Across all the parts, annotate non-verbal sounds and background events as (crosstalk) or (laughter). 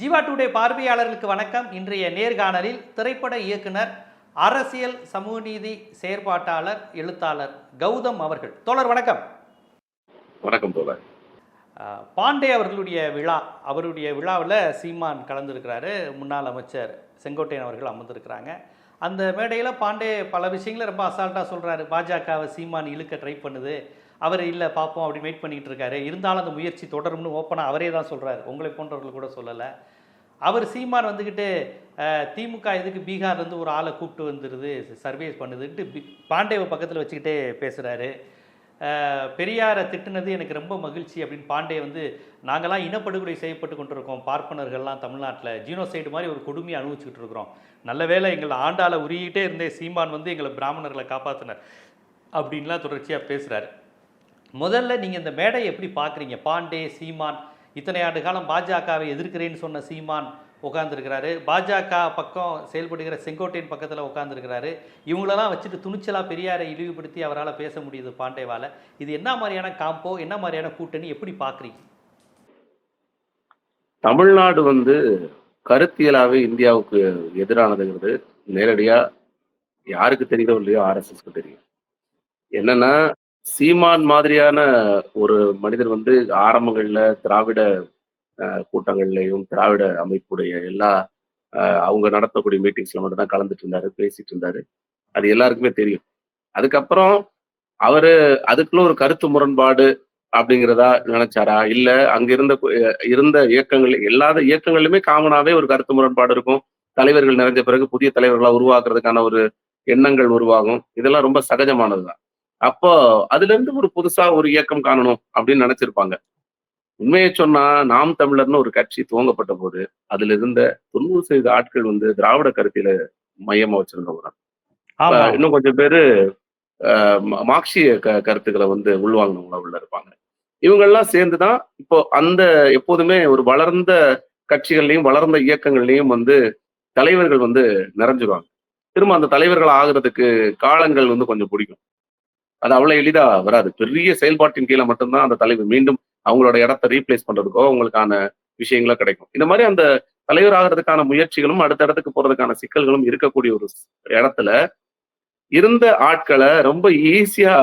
Jeeva today பார்வையாளர்களுக்கு வணக்கம். இன்றைய நேர்காணலில் திரைப்பட இயக்குனர் அரசியல் சமூக நீதி செயற்பாட்டாளர் எழுத்தாளர் கௌதம் அவர்கள். தோழர் வணக்கம். வணக்கம் தோழர். பாண்டே அவர்களுடைய விழா அவருடைய விழாவில் சீமான் கலந்துருக்கிறாரு. முன்னாள் அமைச்சர் செங்கோட்டையன் அவர்கள் அமர்ந்திருக்கிறாங்க. அந்த மேடையில் பாண்டே பல விஷயங்களை ரொம்ப அசால்ட்டாக சொல்கிறாரு பாஜகவை சீமான் இழுக்க ட்ரை பண்ணுது. அவர் இல்லை பார்ப்போம் அப்படின்னு வெயிட் பண்ணிட்டு இருக்காரு. இருந்தாலும் அந்த முயற்சி தொடரும்னு ஓப்பனாக அவரே தான் சொல்கிறாரு உங்களை போன்றவர்கள் கூட சொல்லலை. அவர் சீமான் வந்துக்கிட்டு திமுக இதுக்கு பீகார்லேருந்து ஒரு ஆளை கூப்பிட்டு வந்துடுது சர்வீஸ் பண்ணுதுன்ட்டு பி- பாண்டேவை பக்கத்தில் வச்சுக்கிட்டே பேசுகிறாரு பெரியாரை திட்டுனது எனக்கு ரொம்ப மகிழ்ச்சி அப்படின்னு பாண்டே வந்து நாங்களாம் இனப்படுகொலை செய்யப்பட்டு கொண்டிருக்கோம். பார்ப்பனர்கள்லாம் தமிழ்நாட்டில் ஜீனோசைடு மாதிரி ஒரு கொடுமையை அனுபவிச்சுக்கிட்டு இருக்கிறோம். நல்ல வேளை எங்களை ஆண்டால உருகிட்டே இருந்தே சீமான் வந்து எங்களை பிராமணர்களை காப்பாற்றினார் அப்படின்லாம் தொடர்ச்சியாக பேசுகிறாரு முதல்ல நீங்கள் இந்த மேடையை எப்படி பார்க்குறீங்க? பாண்டே சீமான் இத்தனை ஆண்டு காலம் பாஜகவை எதிர்க்கிறேன்னு சொன்ன சீமான் உட்காந்துருக்கிறாரு பாஜக பக்கம் செயல்படுகிற செங்கோட்டையின் பக்கத்தில் உட்காந்துருக்கிறாரு இவங்களெல்லாம் வச்சுட்டு துணிச்சலாக பெரியாரை இழிவுபடுத்தி அவரால் பேச முடியுது பாண்டேவால். இது என்ன மாதிரியான காம்போ என்ன மாதிரியான கூட்டணி எப்படி பார்க்குறீங்க? தமிழ்நாடு வந்து கருத்தியலாவே இந்தியாவுக்கு எதிரானதுங்கிறது நேரடியா யாருக்கு தெரியுதோ இல்லையோ ஆர்எஸ்எஸ்க்கு தெரியும். என்னன்னா சீமான் மாதிரியான ஒரு மனிதர் வந்து ஆரம்பங்கள்ல திராவிட கூட்டங்கள்லையும் திராவிட அமைப்புடைய எல்லா அவங்க நடத்தக்கூடிய மீட்டிங்ஸ்ல மட்டும் தான் கலந்துட்டு இருந்தாரு பேசிட்டு இருந்தாரு அது எல்லாருக்குமே தெரியும். அதுக்கப்புறம் அவரு அதுக்குள்ள ஒரு கருத்து முரண்பாடு அப்படிங்கிறதா நினைச்சாரா? இல்ல அங்க இருந்த இருந்த இயக்கங்கள் எல்லா இயக்கங்களிலுமே காமனாவே ஒரு கருத்து முரண்பாடு இருக்கும். தலைவர்கள் நிறைஞ்ச பிறகு புதிய தலைவர்களா உருவாக்குறதுக்கான ஒரு எண்ணங்கள் உருவாகும். இதெல்லாம் ரொம்ப சகஜமானதுதான். அப்போ அதுல இருந்து ஒரு புதுசா ஒரு இயக்கம் காணணும் அப்படின்னு நினைச்சிருப்பாங்க. உண்மையை சொன்னா நாம் தமிழர்னு ஒரு கட்சி துவங்கப்பட்ட போது அதுல இருந்த தொண்ணூறு சதவீத ஆட்கள் வந்து திராவிட கருத்தில மையமா வச்சிருந்தவங்க. இன்னும் கொஞ்சம் பேரு மார்க்சிய க கருத்துக்களை வந்து உள்வாங்கினவங்களா உள்ள இருப்பாங்க. இவங்கெல்லாம் சேர்ந்துதான் இப்போ அந்த எப்போதுமே ஒரு வளர்ந்த கட்சிகள்லயும் வளர்ந்த இயக்கங்கள்லயும் வந்து தலைவர்கள் வந்து நிறைஞ்சிருவாங்க. திரும்ப அந்த தலைவர்கள் ஆகுறதுக்கு காலங்கள் வந்து கொஞ்சம் பிடிக்கும். அது அவ்வளவு எளிதா வராது. பெரிய செயல்பாட்டின் கீழே மட்டும்தான் அந்த தலைவர் மீண்டும் அவங்களோட இடத்த ரீப்ளேஸ் பண்றதுக்கோ அவங்களுக்கான விஷயங்களோ கிடைக்கும். இந்த மாதிரி அந்த தலைவர் ஆகிறதுக்கான முயற்சிகளும் அடுத்த இடத்துக்கு போறதுக்கான சிக்கல்களும் இருக்கக்கூடிய ஒரு இடத்துல இருந்த ஆட்களை ரொம்ப ஈஸியா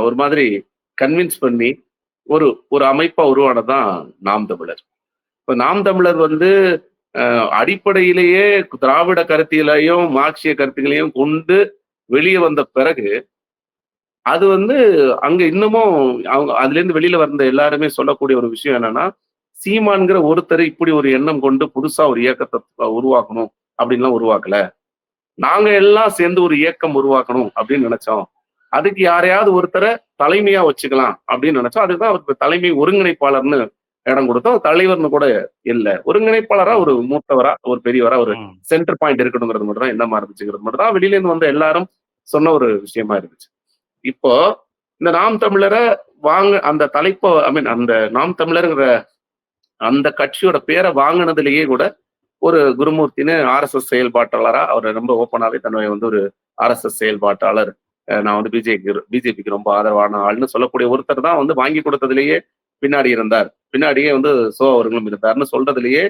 ஒரு மாதிரி கன்வின்ஸ் பண்ணி ஒரு ஒரு அமைப்பா உருவானதுதான் நாம் தமிழர். இப்ப நாம் தமிழர் வந்து ஆஹ், அடிப்படையிலேயே திராவிட கருத்தியலையும் மார்க்சிய கருத்துகளையும் கொண்டு வெளியே வந்த பிறகு அது வந்து அங்க இன்னமும் அவங்க அதுல இருந்து வெளியில வந்த எல்லாருமே சொல்லக்கூடிய ஒரு விஷயம் என்னன்னா சீமான்கிற ஒருத்தர் இப்படி ஒரு எண்ணம் கொண்டு புதுசா ஒரு இயக்கத்தை உருவாக்கணும் அப்படின்லாம் உருவாக்கல. நாங்க எல்லாம் சேர்ந்து ஒரு இயக்கம் உருவாக்கணும் அப்படின்னு நினைச்சோம். அதுக்கு யாரையாவது ஒருத்தரை தலைமையா வச்சுக்கலாம் அப்படின்னு நினைச்சோம். அதுதான் அவருக்கு தலைமை ஒருங்கிணைப்பாளர்னு இடம் கொடுத்தோம். தலைவர்னு கூட இல்ல. ஒருங்கிணைப்பாளரா ஒரு மூத்தவரா ஒரு பெரியவரா ஒரு. சென்டர் பாயிண்ட் இருக்கணுங்கிறது மட்டும் தான் என்னமா இருந்துச்சுங்கிறது மட்டும் தான் வெளியில இருந்து வந்த எல்லாரும் சொன்ன ஒரு விஷயமா இருந்துச்சு. இப்போ இந்த நாம் தமிழரை வாங்க அந்த தலைப்பை ஐ மீன் அந்த நாம் தமிழருங்கிற அந்த கட்சியோட பேரை வாங்கினதுலயே கூட ஒரு குருமூர்த்தின்னு ஆர்எஸ்எஸ் செயல்பாட்டாளரா அவர் ரொம்ப ஓப்பனாவே தன்னை வந்து ஒரு ஆர்எஸ்எஸ் செயல்பாட்டாளர் நான் வந்து பிஜேபி பிஜேபிக்கு ரொம்ப ஆதரவான ஆள்னு சொல்லக்கூடிய ஒருத்தர் தான் வந்து வாங்கி கொடுத்ததுலயே பின்னாடி இருந்தார். பின்னாடியே வந்து சோ அவர்களும் இருந்தார்னு சொல்றதுலயே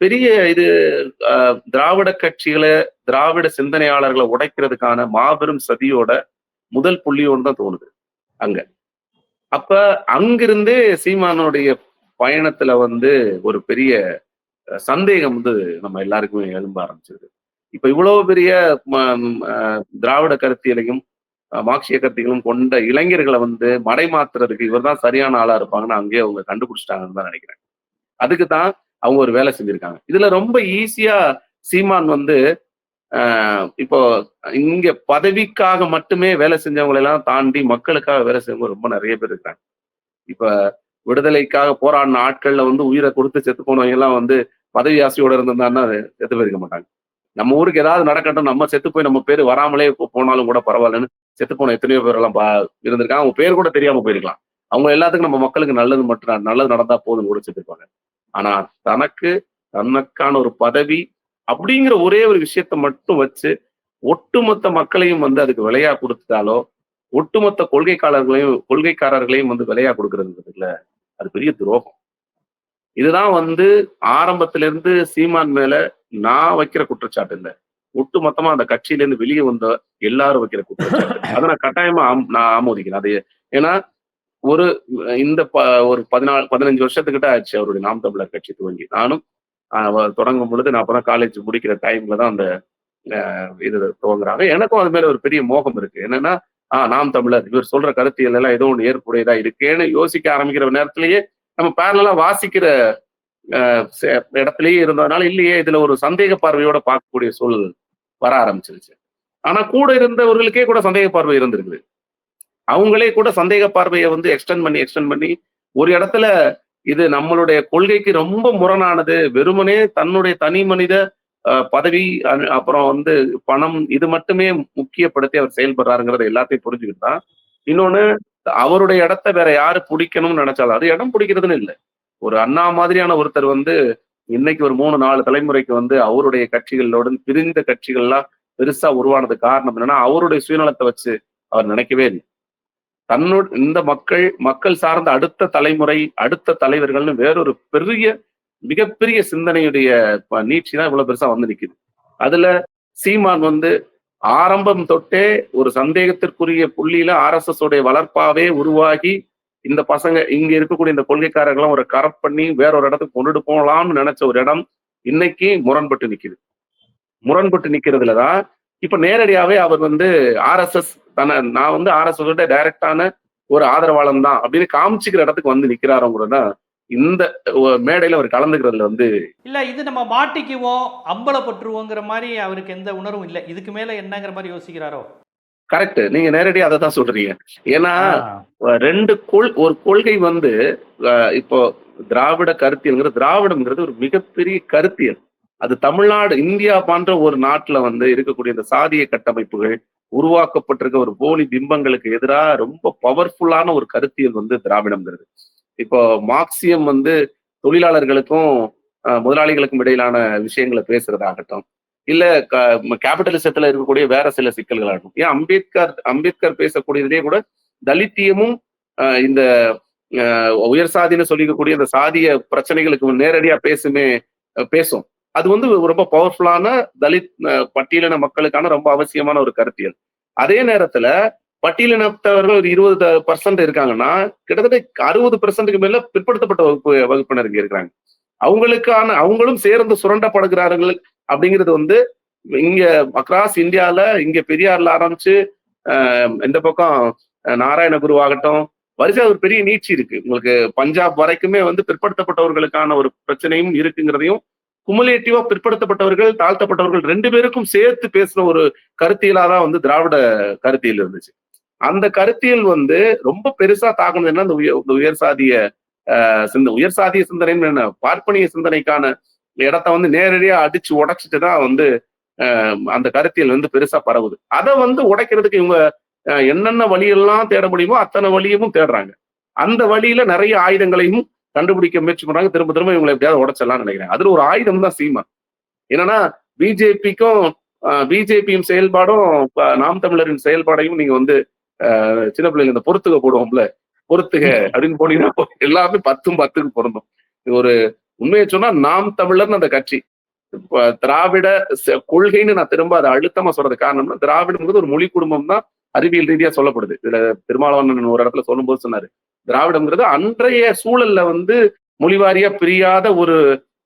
பெரிய இது திராவிட கட்சிகளை திராவிட சிந்தனையாளர்களை உடைக்கிறதுக்கான மாபெரும் சதியோட முதல் புள்ளியோன்னு தான் தோணுது. அங்க. அப்ப அங்கிருந்தே சீமானுடைய பயணத்துல வந்து ஒரு பெரிய சந்தேகம் வந்து நம்ம எல்லாருக்குமே எழும்ப ஆரம்பிச்சிருக்கு. இப்ப இவ்வளவு பெரிய அஹ், திராவிட கருத்தியலையும் அஹ், மார்க்சிய கருத்திகளும் கொண்ட இளைஞர்களை வந்து மடைமாத்துறதுக்கு இவர்தான் சரியான ஆளா இருப்பாங்கன்னு அங்கேயே அவங்க கண்டுபிடிச்சிட்டாங்கன்னு தான் நினைக்கிறேன். அதுக்கு தான் அவங்க ஒரு வேலை செஞ்சிருக்காங்க. இதுல ரொம்ப ஈஸியா சீமான் வந்து இப்போ இங்க பதவிக்காக மட்டுமே வேலை செஞ்சவங்களை எல்லாம் தாண்டி மக்களுக்காக வேலை செஞ்சவங்க ரொம்ப நிறைய பேர் இருக்காங்க. இப்ப விடுதலைக்காக போராடின ஆட்கள்ல வந்து உயிரை கொடுத்து செத்து போனவங்க எல்லாம் வந்து பதவி ஆசையோட இருந்திருந்தாங்கன்னா செத்து போயிருக்க மாட்டாங்க. நம்ம ஊருக்கு ஏதாவது நடக்கட்டும் நம்ம செத்து போய் நம்ம பேர் வராமலே போனாலும் கூட பரவாயில்லன்னு செத்து போன எத்தனையோ பேர் எல்லாம் பா- இருந்திருக்காங்க. அவங்க பேர் கூட தெரியாம போயிருக்கலாம். அவங்க எல்லாத்துக்கும் நம்ம மக்களுக்கு நல்லது மட்டும் நல்லது நடந்தா போதும் கூட செத்துருப்பாங்க. ஆனா தனக்கு தனக்கான ஒரு பதவி அப்படிங்கிற ஒரே ஒரு விஷயத்த மட்டும் வச்சு ஒட்டுமொத்த மக்களையும் வந்து அதுக்கு விலையா கொடுத்துட்டாலோ ஒட்டுமொத்த கொள்கைக்காரர்களையும் கொள்கைக்காரர்களையும் வந்து விலையா கொடுக்கறதுல அது பெரிய துரோகம். இதுதான் வந்து ஆரம்பத்துல இருந்து சீமான் மேல நான் வைக்கிற குற்றச்சாட்டு இல்ல. ஒட்டு மொத்தமா அந்த கட்சியில இருந்து வெளியே வந்த எல்லாரும் வைக்கிற குற்றச்சாட்டு. (laughs) அதை நான் கட்டாயமா நான் ஆமோதிக்கிறேன். அது ஏன்னா ஒரு இந்த ப- ஒரு பதினாலு பதினஞ்சு வருஷத்துக்கிட்ட ஆச்சு அவருடைய நாம் தமிழர் கட்சி துவங்கி. நானும் தொடங்கும் பொழுது நான் அப்புறம் காலேஜ் முடிக்கிற டைம்ல தான் அந்த இது துவங்குறாங்க. எனக்கும் அது மேல ஒரு பெரிய மோகம் இருக்கு. என்னன்னா ஆஹ் நாம் தமிழர் இவர் சொல்ற கருத்தியல் எல்லாம் ஏதோ ஒன்று ஏற்புடையதா இருக்கேன்னு யோசிக்க ஆரம்பிக்கிற நேரத்திலேயே நம்ம பேரலாம் வாசிக்கிற ஆஹ், இடத்துலயே இருந்ததுனால இல்லையே இதுல ஒரு சந்தேக பார்வையோட பார்க்கக்கூடிய சூழல் வர ஆரம்பிச்சிருச்சு. ஆனா கூட இருந்தவர்களுக்கே கூட சந்தேக பார்வை இருந்திருக்குது. அவங்களே கூட சந்தேக பார்வையை வந்து எக்ஸ்டெண்ட் பண்ணி எக்ஸ்டெண்ட் பண்ணி ஒரு இடத்துல இது நம்மளுடைய கொள்கைக்கு ரொம்ப முரணானது. வெறுமனே தன்னுடைய தனி மனித பதவி அ- அப்புறம் வந்து பணம் இது மட்டுமே முக்கியப்படுத்தி அவர் செயல்படுறாருங்கிறத எல்லாத்தையும் புரிஞ்சுக்கிட்டு தான் இன்னொன்னு அவருடைய இடத்த வேற யாரு பிடிக்கணும்னு நினைச்சாலும் அது இடம் பிடிக்கிறதுன்னு இல்லை. ஒரு அண்ணா மாதிரியான ஒருத்தர் வந்து இன்னைக்கு ஒரு மூணு நாலு தலைமுறைக்கு வந்து அவருடைய கட்சிகளோட பிரிந்த கட்சிகள்லாம் பெருசா உருவானது காரணம் என்னன்னா அவருடைய சுயநலத்தை வச்சு அவர் நினைக்கவே இல்லை. தன்னோட இந்த மக்கள் மக்கள் சார்ந்த அடுத்த தலைமுறை அடுத்த தலைவர்கள்னு வேறொரு பெரிய மிகப்பெரிய சிந்தனையுடைய நீட்சி தான் இவ்வளவு பெருசா வந்து நிக்குது. அதுல சீமான் வந்து ஆரம்பம் தொட்டே ஒரு சந்தேகத்திற்குரிய புள்ளியில ஆர்எஸ்எஸ் உடைய வளர்ப்பாவே உருவாகி இந்த பசங்க இங்க இருக்கக்கூடிய இந்த கொள்கைக்காரர்களும் ஒரு கரெக்ட் பண்ணி வேற ஒரு இடத்துக்கு கொண்டுட்டு போகலாம்னு நினைச்ச ஒரு இடம் இன்னைக்கு முரண்பட்டு நிக்குது. முரண்பட்டு நிக்கிறதுலதான் இப்ப நேரடியாவே அவர் வந்து ஆர்எஸ்எஸ் தன நான் வந்து ஆர்எஸ்எஸ் டைரக்டான ஒரு ஆதரவாளன் தான் அப்படின்னு காமிச்சுக்கிற இடத்துக்கு வந்து நிக்கிறாருங்கிறது தான் இந்த மேடையில அவர் கலந்துக்கிறதுல வந்து இல்ல இது நம்ம மாட்டிக்குவோம் அம்பலப்பட்டுருவோங்கிற மாதிரி அவருக்கு எந்த உணர்வும் இல்லை. இதுக்கு மேல என்னங்கிற மாதிரி யோசிக்கிறாரோ? கரெக்ட் நீங்க நேரடியா அதை தான் சொல்றீங்க. ஏன்னா ரெண்டு கொள் ஒரு கொள்கை வந்து இப்போ திராவிட கருத்தியல்ங்கிறது திராவிடம்ங்கிறது ஒரு மிகப்பெரிய கருத்தியல். அது தமிழ்நாடு இந்தியா போன்ற ஒரு நாட்டுல வந்து இருக்கக்கூடிய இந்த சாதிய கட்டமைப்புகள் உருவாக்கப்பட்டிருக்க ஒரு போலி பிம்பங்களுக்கு எதிராக ரொம்ப பவர்ஃபுல்லான ஒரு கருத்தியல் வந்து திராவிடம்ங்கிறது இப்போ மார்க்சியம் வந்து தொழிலாளர்களுக்கும் முதலாளிகளுக்கும் இடையிலான விஷயங்களை பேசுறதாகட்டும் இல்ல கேபிட்டலிசத்துல இருக்கக்கூடிய வேற சில சிக்கல்களாகட்டும். ஏன் அம்பேத்கர் அம்பேத்கர் பேசக்கூடியதே கூட தலித்தியமும் இந்த உயர் சாதின்னு சொல்லிக்கக்கூடிய இந்த சாதிய பிரச்சனைகளுக்கு நேரடியா பேசுமே பேசும். அது வந்து ரொம்ப பவர்ஃபுல்லான தலித் பட்டியலின மக்களுக்கான ரொம்ப அவசியமான ஒரு கருத்தியல். அதே நேரத்துல பட்டியலினத்தவர்கள் ஒரு இருபது பர்சன்ட் இருக்காங்கன்னா கிட்டத்தட்ட அறுபது பர்சன்ட்டுக்கு மேல பிற்படுத்தப்பட்ட வகுப்பு வகுப்பினர் இங்க இருக்கிறாங்க. அவங்களுக்கான அவங்களும் சேர்ந்து சுரண்டப்படுகிறார்கள் அப்படிங்கிறது வந்து இங்க அக்ராஸ் இந்தியால இங்க பெரியார்ல ஆரம்பிச்சு இந்த பக்கம் நாராயண நாராயணகுரு ஆகட்டும் வரிசை ஒரு பெரிய நீட்சி இருக்கு. உங்களுக்கு பஞ்சாப் வரைக்குமே வந்து பிற்படுத்தப்பட்டவர்களுக்கான ஒரு பிரச்சனையும் இருக்குங்கிறதையும் குமுலேட்டிவா பிற்படுத்தப்பட்டவர்கள் தாழ்த்தப்பட்டவர்கள் ரெண்டு பேருக்கும் சேர்த்து பேசுற ஒரு கருத்தியலா தான் வந்து திராவிட கருத்தியல் இருந்துச்சு. அந்த கருத்தியல் வந்து ரொம்ப பெருசா தாக்குனது என்ன இந்த உயர் இந்த உயர் சாதிய சிந்த உயர் சாதிய சிந்தனைன்னு என்ன பார்ப்பனிய சிந்தனைக்கான இடத்த வந்து நேரடியா அடிச்சு உடைச்சிட்டு தான் வந்து அந்த கருத்தியல் வந்து பெருசா பரவுது. அதை வந்து உடைக்கிறதுக்கு இவங்க அஹ், என்னென்ன வழியெல்லாம் தேட முடியுமோ அத்தனை வழியும் தேடுறாங்க. அந்த வழியில நிறைய ஆயுதங்களையும் கண்டுபிடிக்க முயற்சி பண்றாங்க. திரும்ப திரும்ப இவங்களை எப்படியாவது உடச்சிடலாம்னு நினைக்கிறேன். அதுல ஒரு ஆயுதம் தான் சீமா என்னன்னா பிஜேபிக்கும் பிஜேபியும் செயல்பாடும் நாம் தமிழரின் செயல்பாடையும் நீங்க வந்து சின்ன பிள்ளைங்க இந்த பொறுத்துக போடுவோம்ல. பொறுத்துக அப்படின்னு போனீங்கன்னா எல்லாமே பத்தும் பத்துக்கு பொருந்தும். இது ஒரு உண்மையை சொன்னா நாம் தமிழர்னு அந்த கட்சி. திராவிட கொள்கைன்னு நான் திரும்ப அதை அழுத்தமா சொல்றது காரணம்னா திராவிடங்கிறது ஒரு மொழி குடும்பம் தான் அறிவியல் ரீதியா சொல்லப்படுது. இதுல பெருமாளவன் ஒரு இடத்துல சொல்லும்போது சொன்னாரு. திராவிடம்ங்கிறது அன்றைய சூழல்ல வந்து மொழிவாரியா பிரியாத ஒரு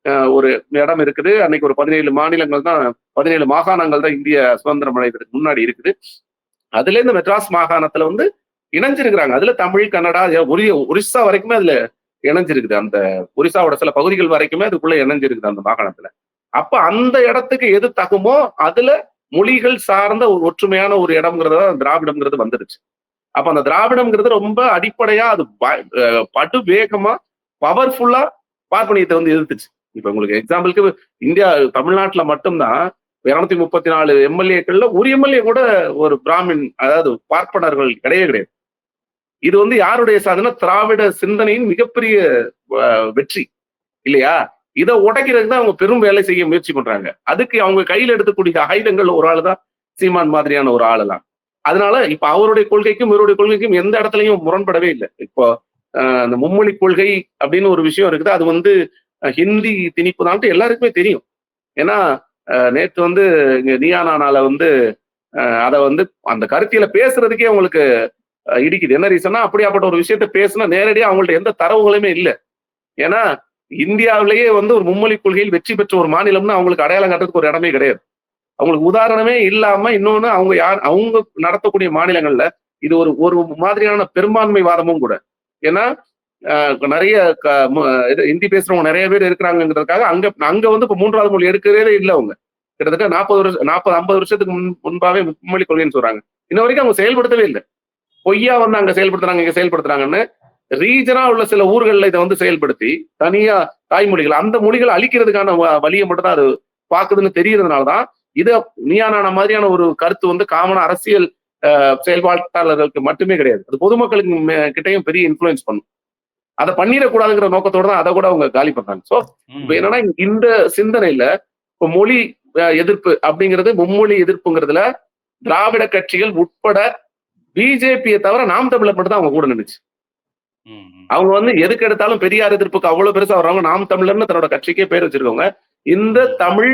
அஹ், ஒரு இடம் இருக்குது. அன்னைக்கு ஒரு பதினேழு மாநிலங்கள் தான் பதினேழு மாகாணங்கள் தான் இந்திய சுதந்திரம் அடைவதற்கு முன்னாடி இருக்குது. அதுல இந்த மெட்ராஸ் மாகாணத்துல வந்து இணைஞ்சிருக்கிறாங்க. அதுல தமிழ் கன்னடா ஒரி ஒரிசா வரைக்குமே அதுல இணைஞ்சிருக்குது. அந்த ஒரிசாவோட சில பகுதிகள் வரைக்குமே அதுக்குள்ள இணைஞ்சிருக்குது அந்த மாகாணத்துல. அப்ப அந்த இடத்துக்கு எது தகுமோ அதுல மொழிகள் சார்ந்த ஒரு ஒற்றுமையான ஒரு இடம்ங்கிறத திராவிடம்ங்கிறது வந்துருச்சு அப்ப அந்த திராவிடம்ங்கிறது ரொம்ப அடிப்படையா அது படு வேகமா பவர்ஃபுல்லா பார்ப்பனியத்தை வந்து எதிர்த்துச்சு. இப்ப உங்களுக்கு எக்ஸாம்பிளுக்கு இந்தியா தமிழ்நாட்டுல மட்டும்தான் இருநூத்தி முப்பத்தி நாலு எம்எல்ஏக்கள்ல ஒரு எம்எல்ஏ கூட ஒரு பிராமின் அதாவது பார்ப்பனர்கள் கிடையவே கிடையாது. இது வந்து யாருடைய சாதனை? திராவிட சிந்தனையின் மிகப்பெரிய வெற்றி. இல்லையா? இதை உடைக்கிறதுக்கு தான் அவங்க பெரும் வேலை செய்ய முயற்சி பண்றாங்க. அதுக்கு அவங்க கையில் எடுக்கக்கூடிய ஆயுதங்கள் ஒரு ஆளு தான் சீமான் மாதிரியான ஒரு ஆள் தான் அதனால இப்ப அவருடைய கொள்கைக்கும் இவருடைய கொள்கைக்கும் எந்த இடத்துலையும் முரண்படவே இல்லை. இப்போ அந்த மும்மொழி கொள்கை அப்படின்னு ஒரு விஷயம் இருக்குது. அது வந்து ஹிந்தி திணிப்பு தான் எல்லாருக்குமே தெரியும். ஏன்னா நேற்று நேத்து வந்து இங்க நியானானால வந்து அதை வந்து அந்த கருத்தியில பேசுறதுக்கே அவங்களுக்கு இடிக்குது. என்ன ரீசன்னா அப்படியாப்பட்ட ஒரு விஷயத்த பேசுனா நேரடியாக அவங்கள்ட்ட எந்த தரவுகளுமே இல்லை. ஏன்னா இந்தியாவிலேயே வந்து ஒரு மும்மொழி கொள்கையில் வெற்றி பெற்ற ஒரு மாநிலம்னு அவங்களுக்கு அடையாளம் காட்டுறதுக்கு ஒரு இடமே கிடையாது. அவங்களுக்கு உதாரணமே இல்லாம இன்னொன்னு அவங்க யார் அவங்க நடத்தக்கூடிய மாநிலங்கள்ல இது ஒரு ஒரு மாதிரியான பெரும்பான்மை வாதமும் கூட. ஏன்னா ஆஹ் நிறைய க- இது ஹிந்தி பேசுறவங்க நிறைய பேர் இருக்கிறாங்கிறதுக்காக அங்க அங்க வந்து இப்ப மூன்றாவது மொழி எடுக்கிறதே இல்லை அவங்க. கிட்டத்தட்ட நாற்பது வருஷம் நாற்பது ஐம்பது வருஷத்துக்கு முன் முன்பாவே மும்மொழி கொள்கைன்னு சொல்றாங்க. இன்ன வரைக்கும் அவங்க செயல்படுத்தவே இல்லை. பொய்யா வந்து அங்க செயல்படுத்துறாங்க இங்க செயல்படுத்துறாங்கன்னு ரீஜனா உள்ள சில ஊர்கள்ல இதை வந்து செயல்படுத்தி தனியா தாய்மொழிகள் அந்த மொழிகளை அழிக்கிறதுக்கான வழியை மட்டும் தான் அது பாக்குதுன்னு தெரியறதுனாலதான் இது நீயானான மாதிரியான ஒரு கருத்து வந்து காமன அரசியல் செயல்பாட்டாளர்களுக்கு மட்டுமே கிடையாது. அது பொதுமக்களுக்கு கிட்டயும் பெரிய இன்ஃபுளுன்ஸ் பண்ணும். அதை பண்ணிடக்கூடாதுங்கிற நோக்கத்தோட தான் அதை கூட அவங்க காலி பண்றாங்க. சோ இப்ப என்னன்னா இந்த சிந்தனையில இப்ப மொழி எதிர்ப்பு அப்படிங்கிறது மும்மொழி எதிர்ப்புங்கிறதுல திராவிட கட்சிகள் உட்பட பிஜேபியை தவிர நாம் தமிழர் மட்டும் தான் அவங்க கூட ம். அவங்க வந்து எதுக்கு எடுத்தாலும் பெரியார் எதிர்ப்புக்கு அவ்வளவு பெருசா வர்றவங்க நாம் தமிழர்னு தன்னோட கட்சிக்கே பேர் வச்சிருக்கவங்க. இந்த தமிழ்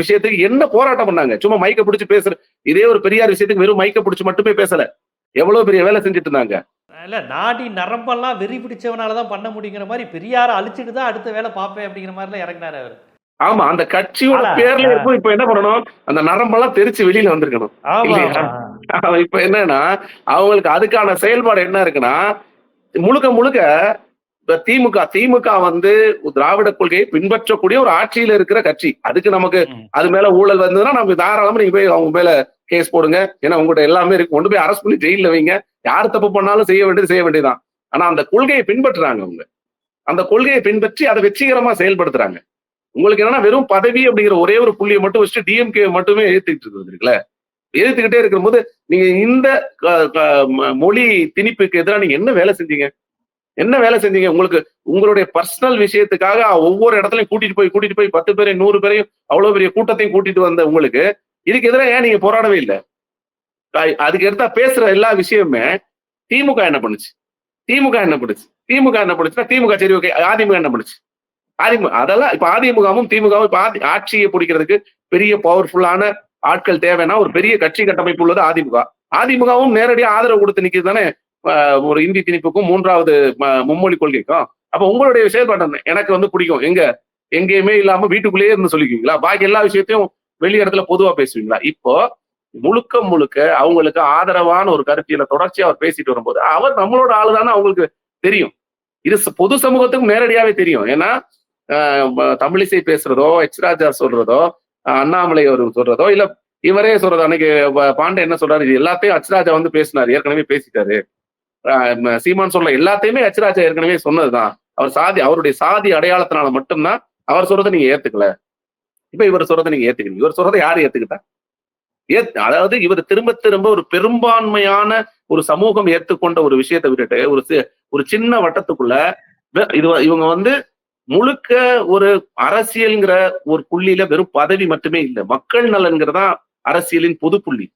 விஷயத்துக்கு என்ன போராட்டம் பண்ணாங்க? சும்மா மைக்க பிடிச்சு பேசுற இதே ஒரு பெரியார் விஷயத்துக்கு வெறும் மைக்க பிடிச்சு மட்டுமே பேசல. எவ்வளவு பெரிய வேலை செஞ்சுட்டு இருந்தாங்க? இல்ல நாடி நரம்பெல்லாம் வெறி பிடிச்சவனால தான் பண்ண முடியுங்கிற மாதிரி பெரியார அழிச்சிட்டு தான் அடுத்த வேலை பார்ப்பேன் அப்படிங்கிற மாதிரிலாம் இறங்கினாரு அவர். ஆமா அந்த கட்சியோட பேர்ல. இருக்கும். இப்ப என்ன பண்ணணும்? அந்த நரம்பெல்லாம் தெரிச்சு வெளியில வந்திருக்கணும். இப்ப என்னன்னா அவங்களுக்கு அதுக்கான செயல்பாடு என்ன இருக்குன்னா முழுக்க முழுக்க திமுக திமுக வந்து திராவிட கொள்கையை பின்பற்றக்கூடிய ஒரு ஆட்சியில இருக்கிற கட்சி. அதுக்கு நமக்கு. அது மேல ஊழல் வந்ததுன்னா நமக்கு தாராளமா நீங்க போய் அவங்க மேல கேஸ் போடுங்க. ஏன்னா உங்கள்கிட்ட எல்லாமே இருக்கு. கொண்டு போய் அரெஸ்ட் பண்ணி ஜெயில வைங்க. யார் தப்பு பண்ணாலும் செய்ய வேண்டியது செய்ய வேண்டியதுதான். ஆனா அந்த கொள்கையை பின்பற்றுறாங்க அவங்க. அந்த கொள்கையை பின்பற்றி அதை வெற்றிகரமா செயல்படுத்துறாங்க. உங்களுக்கு என்னன்னா வெறும் பதவி அப்படிங்கிற ஒரே ஒரு புள்ளியை மட்டும் வச்சுட்டு டிஎம்கே மட்டுமே எதிர்த்துக்கிட்டு இருக்குது இருக்குல்ல? எதிர்த்துக்கிட்டே இருக்கும்போது நீங்க இந்த க- மொழி திணிப்புக்கு எதிராக நீங்க என்ன வேலை செஞ்சீங்க? என்ன வேலை செஞ்சீங்க? உங்களுக்கு உங்களுடைய பர்சனல் விஷயத்துக்காக ஒவ்வொரு இடத்துலயும் கூட்டிட்டு போய் கூட்டிட்டு போய் பத்து பேரையும் நூறு பேரையும் அவ்வளவு பெரிய கூட்டத்தையும் கூட்டிட்டு வந்த உங்களுக்கு இதுக்கு எதிராக ஏன் நீங்க போராடவே இல்லை? அதுக்கு எடுத்தா பேசுற எல்லா விஷயமுமே திமுக என்ன பண்ணுச்சு? திமுக என்ன பண்ணுச்சு? திமுக என்ன பண்ணுச்சுன்னா திமுக சரி ஓகே அதிமுக என்ன பண்ணுச்சு? அதிமுக அதெல்லாம் இப்ப அதிமுகவும் திமுகவும் இப்ப ஆட்சியை பிடிக்கிறதுக்கு பெரிய பவர்ஃபுல்லான ஆட்கள் தேவைன்னா ஒரு பெரிய கட்சி கட்டமைப்பு உள்ளது அதிமுக. அதிமுகவும் நேரடியாக ஆதரவு கொடுத்து நிற்கிறது தானே ஒரு இந்தி திணிப்புக்கும் மூன்றாவது மும்மொழி கொள்கைக்கும். அப்ப உங்களுடைய செயல்பாடு எனக்கு வந்து பிடிக்கும். எங்க? எங்கேயுமே இல்லாம வீட்டுக்குள்ளேயே இருந்து சொல்லிக்குவீங்களா? பாக்கி எல்லா விஷயத்தையும் வெளி இடத்துல பொதுவா பேசுவீங்களா? இப்போ முழுக்க முழுக்க அவங்களுக்கு ஆதரவான ஒரு கருத்தியில தொடர்ச்சியா அவர் பேசிட்டு வரும்போது அவர் நம்மளோட ஆளுதானே அவங்களுக்கு தெரியும். இது பொது சமூகத்துக்கும் நேரடியாவே தெரியும். ஏன்னா தமிழிசை பேசுறதோ எச். ராஜா சொல்றதோ அண்ணாமலை அவர் சொல்றதோ இல்ல இவரே சொல்றது அன்னைக்கு பாண்டே என்ன சொல்றாரு இது எல்லாத்தையும் அச்ராஜா வந்து பேசினாரு ஏற்கனவே பேசிட்டாரு. சீமான் சொல்ல எல்லாத்தையுமே எச் ஏற்கனவே சொன்னதுதான். அவர் சாதி அவருடைய சாதி அடையாளத்தினால மட்டும்தான் அவர் சொல்றதை நீங்க ஏத்துக்கல. இப்ப இவர் சொல்றதை நீங்க ஏத்துக்கிறீங்க இவர் சொல்றதை யாரு ஏத்துக்கிட்டா? ஏத் அதாவது இவர் திரும்ப திரும்ப ஒரு பெரும்பான்மையான ஒரு சமூகம் ஏத்துக்கொண்ட ஒரு விஷயத்தை விட்டுட்டு ஒரு சி- ஒரு சின்ன வட்டத்துக்குள்ள இது இவங்க வந்து முழுக்க ஒரு அரசியல்ங்கிற ஒரு புள்ளியில வெறும் பதவி மட்டுமே இல்லை. மக்கள் நலன்கிறதா அரசியலின் பொது புள்ளி.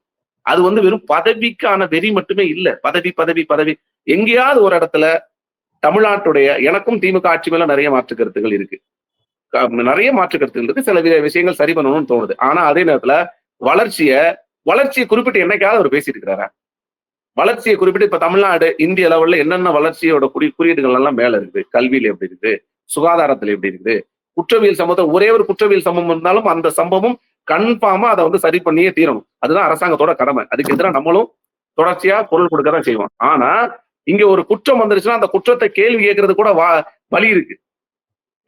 அது வந்து வெறும் பதவிக்கான வெறி மட்டுமே இல்ல. பதவி பதவி பதவி. எங்கேயாவது ஒரு இடத்துல தமிழ்நாட்டுடைய எனக்கும் திமுக ஆட்சி மேல நிறைய மாற்று கருத்துகள் இருக்கு. நிறைய மாற்று கருத்துகள் இருக்கு சில விஷயங்கள் சரி பண்ணணும்னு தோணுது. ஆனா அதே நேரத்துல வளர்ச்சிய வளர்ச்சியை குறிப்பிட்டு என்னைக்காவது அவர் பேசிட்டு இருக்கிறாரா? வளர்ச்சியை குறிப்பிட்டு இப்ப தமிழ்நாடு இந்திய லெவல்ல என்னென்ன வளர்ச்சியோட குறி குறியீடுகள் எல்லாம் மேல இருக்குது? கல்வியில எப்படி இருக்குது? சுகாதாரத்துல எப்படி இருக்குது? குற்றவியல் சம்பவத்தை ஒரே ஒரு குற்றவியல் சம்பவம் இருந்தாலும் அந்த சம்பவம் கன்ஃபார்மா அதை வந்து சரி பண்ணியே தீரணும். அதுதான் அரசாங்கத்தோட கடமை. அதுக்கு எதிராக நம்மளும் தொடர்ச்சியா குரல் கொடுக்க தான் செய்வோம். ஆனா இங்க ஒரு குற்றம் வந்துருச்சுன்னா அந்த குற்றத்தை கேள்வி கேட்கறது கூட வா வழி இருக்கு.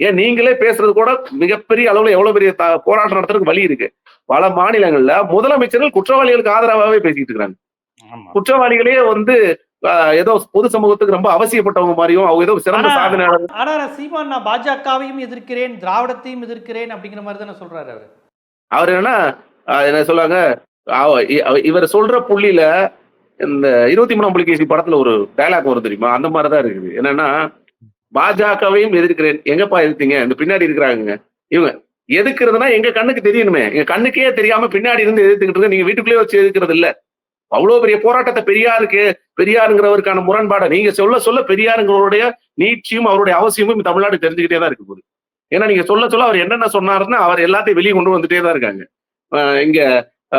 ஏன்? நீங்களே பேசுறது கூட மிகப்பெரிய அளவுல எவ்வளவு பெரிய போராட்டம் நடத்துறதுக்கு வழி இருக்கு. பல மாநிலங்கள்ல முதலமைச்சர்கள் குற்றவாளிகளுக்கு ஆதரவாகவே பேசிட்டு இருக்காங்க ஆமா. குற்றவாளிகளே வந்து ஏதோ பொது சமூகத்துக்கு ரொம்ப அவசியப்பட்டவங்க மாதிரியும் அவங்க ஏதோ சிறந்த சாதனையாளர் ஆனா சீமான் நான் பாஜகவையும் எதிர்க்கிறேன் திராவிடத்தையும் எதிர்க்கிறேன் அப்படிங்கிற மாதிரி தானே சொல்றாரு அவரு. அவர் என்னன்னா என்ன சொல்லுவாங்க இவர் சொல்ற புள்ளியில இந்த இருபத்தி மூணாம் புலிகேசி படத்துல ஒரு டயலாக் வரும் தெரியுமா? அந்த மாதிரிதான் இருக்குது. என்னன்னா பாஜகவையும் எதிர்க்கிறேன். எங்கப்பா எதிர்த்தீங்க? இந்த பின்னாடி இருக்கிறாங்க இவங்க எதுக்குறதுன்னா எங்க கண்ணுக்கு தெரியணுமே. எங்க கண்ணுக்கே தெரியாம பின்னாடி இருந்து எதிர்த்துக்கிட்டு இருக்கு. நீங்க வீட்டுக்குள்ளேயே வச்சு எதிர்க்கிறது இல்ல அவ்வளவு பெரிய போராட்டத்தை பெரியாருக்கு பெரியாருங்கிறவருக்கான முரண்பாடை நீங்க சொல்ல சொல்ல பெரியாருங்களுடைய நீட்சியும் அவருடைய அவசியமும் தமிழ்நாடு தெரிஞ்சுக்கிட்டே தான் இருக்கு போகுது ஏன்னா நீங்க சொல்ல சொல்ல அவர் என்னென்ன சொன்னாருன்னா அவர் எல்லாத்தையும் வெளியே கொண்டு வந்துட்டே தான் இருக்காங்க. இங்க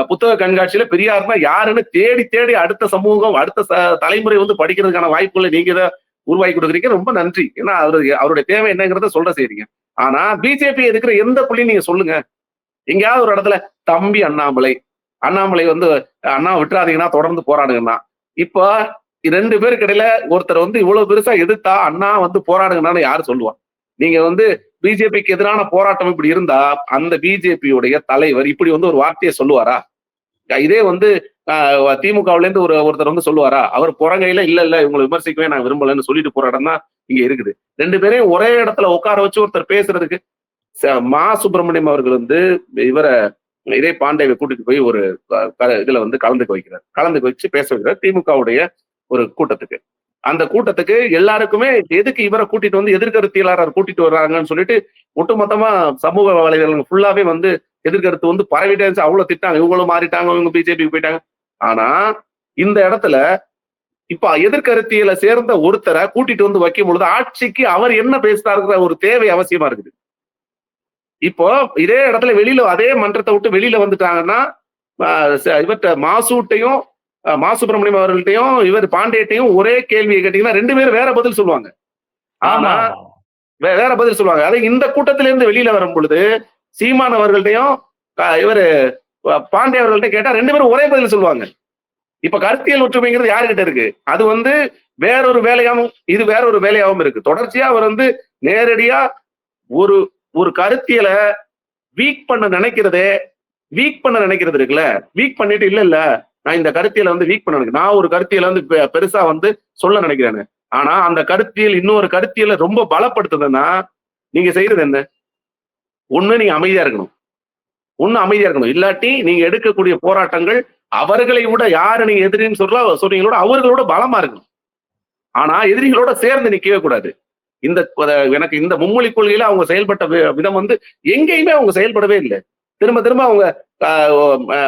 புத்தக கண்காட்சியில பெரியார்னா யாருன்னு தேடி தேடி அடுத்த சமூகம் அடுத்த ச- தலைமுறை வந்து படிக்கிறதுக்கான வாய்ப்புகளை நீங்க தான் உருவாக்கி கொடுக்குறீங்க. ரொம்ப நன்றி. ஏன்னா அவரு அவருடைய தேவை என்னங்கிறத சொல்ல செய்றீங்க. ஆனா பிஜேபி எதுக்குற எந்த புள்ளியும் நீங்க சொல்லுங்க. எங்கேயாவது ஒரு இடத்துல தம்பி அண்ணாமலை அண்ணாமலை வந்து அண்ணா விட்டுறாதீங்கன்னா தொடர்ந்து போராடுங்கண்ணா. இப்போ ரெண்டு பேருக்கு இடையில ஒருத்தர் வந்து இவ்வளவு பெருசா எதிர்த்தா அண்ணா வந்து போராடுங்கன்னு யாரு சொல்லுவா? நீங்க வந்து பிஜேபிக்கு எதிரான போராட்டம் இப்படி இருந்தா அந்த பிஜேபியுடைய தலைவர் இப்படி வந்து ஒரு வார்த்தையை சொல்லுவாரா? இதே வந்து திமுகவுல இருந்து ஒரு ஒருத்தர் வந்து சொல்லுவாரா? அவர் புறங்கையில இல்ல இல்ல இவங்களை விமர்சிக்கவே நான் விரும்பலன்னு சொல்லிட்டு போற இடம் தான் இங்க இருக்குது. ரெண்டு பேரையும் ஒரே இடத்துல உட்கார வச்சு ஒருத்தர் பேசுறதுக்கு ச- மா சுப்பிரமணியம் அவர்கள் வந்து இவரை இதே பாண்டேவை கூட்டிட்டு போய் ஒரு க- இதுல வந்து கலந்துக்க வைக்கிறார். கலந்துக்க வச்சு பேச வைக்கிறார் திமுகவுடைய ஒரு கூட்டத்துக்கு. அந்த கூட்டத்துக்கு எல்லாருக்குமே எதுக்கு இவரை கூட்டிட்டு வந்து எதிர்கருத்தியலாளர் கூட்டிட்டு வர்றாங்கன்னு சொல்லிட்டு ஒட்டுமொத்தமா சமூக வலைதளங்கள் ஃபுல்லாவே வந்து எதிர்கருத்து வந்து பரவிட்டே அவ்வளவு திட்டாங்க. இவங்களும் மாறிட்டாங்க. இவங்க பிஜேபிக்கு போயிட்டாங்க. ஆனா இந்த இடத்துல இப்ப எதிர்கருத்தியில சேர்ந்த ஒருத்தரை கூட்டிட்டு வந்து வைக்கும் பொழுது ஆட்சிக்கு அவர் என்ன பேசுறாருங்கிற ஒரு தேவை அவசியமா இருக்குது. இப்போ இதே இடத்துல வெளியில அதே மன்றத்தை விட்டு வெளியில வந்துட்டாங்கன்னா இவர்ட்ட மாசூட்டையும் மா சுப்பிரமணியம் அவர்கள்ட்டையும் இவர் பாண்டியட்டையும் ஒரே கேள்வியை கேட்டீங்கன்னா ரெண்டு பேரும் வேற பதில் சொல்லுவாங்க. ஆமா. ஆனா வேற பதில் சொல்லுவாங்க. அதே இந்த கூட்டத்தில இருந்து வெளியில வரும் பொழுது சீமான் அவர்கள்ட்டையும் இவரு பாண்டிய அவர்கள்ட்ட கேட்டா ரெண்டு பேரும் ஒரே பதில் சொல்லுவாங்க. இப்ப கருத்தியல் ஒற்றுமைங்கிறது யாருகிட்ட இருக்கு? அது வந்து வேறொரு வேலையாவும் இது வேற ஒரு வேலையாவும் இருக்கு. தொடர்ச்சியா அவர் வந்து நேரடியா ஒரு ஒரு கருத்தியலை வீக் பண்ண நினைக்கிறதே வீக் பண்ண நினைக்கிறது இருக்குல்ல? வீக் பண்ணிட்டு இல்ல இல்ல நான் இந்த கருத்தியலை வந்து வீக் பண்ண நினைக்கிறேன். நான் ஒரு கருத்தியலை வந்து பெ- பெருசா வந்து சொல்ல நினைக்கிறேன்னு. ஆனா அந்த கருத்தியல் இன்னொரு கருத்தியலை ரொம்ப பலப்படுத்துதுன்னா நீங்க செய்யறது என்ன? ஒண்ணு நீங்க அமைதியா இருக்கணும். ஒண்ணு அமைதியா இருக்கணும். இல்லாட்டி நீங்க எடுக்கக்கூடிய போராட்டங்கள் அவர்களை விட யாரு நீங்க எதிரின்னு சொல்ல சொல்றீங்களோட அவர்களோட பலமா இருக்கணும். ஆனா எதிரிகளோட சேர்ந்து நிக்கவே கூடாது. இந்த எனக்கு இந்த மும்மொழி கொள்கையில அவங்க செயல்பட்ட விதம் வந்து எங்கேயுமே அவங்க செயல்படவே இல்லை. திரும்ப திரும்ப அவங்க